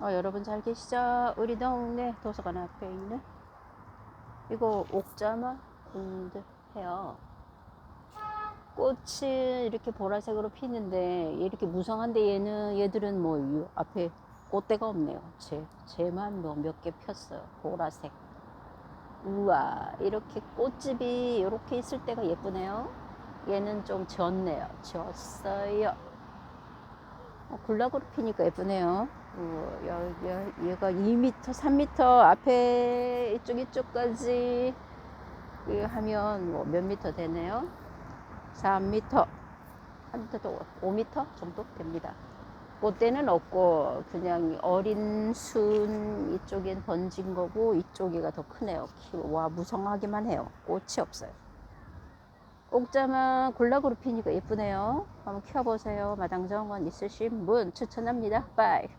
어, 여러분 잘 계시죠? 우리 동네 도서관 앞에 있는 이거 옥자마 군드해요. 꽃이 이렇게 보라색으로 피는데 이렇게 무성한데 얘는 얘들은 뭐이 앞에 꽃대가 없네요. 제 제만 뭐 몇 개 폈어요. 보라색. 우와 이렇게 꽃집이 이렇게 있을 때가 예쁘네요. 얘는 좀 졌네요. 졌어요. 어, 굴락으로 피니까 예쁘네요. 어, 여, 여, 얘가 2m, 3m 앞에 이쪽 이쪽까지 이 하면 뭐 몇 미터 되네요. 3m, 한 미터 또 5m 정도 됩니다. 꽃대는 없고 그냥 어린 순 이쪽엔 번진 거고 이쪽이가 더 크네요. 키- 와 무성하기만 해요. 꽃이 없어요. 옥자만 굴락으로 피니까 예쁘네요. 한번 키워보세요. 마당 정원 있으신 분 추천합니다. 빠이.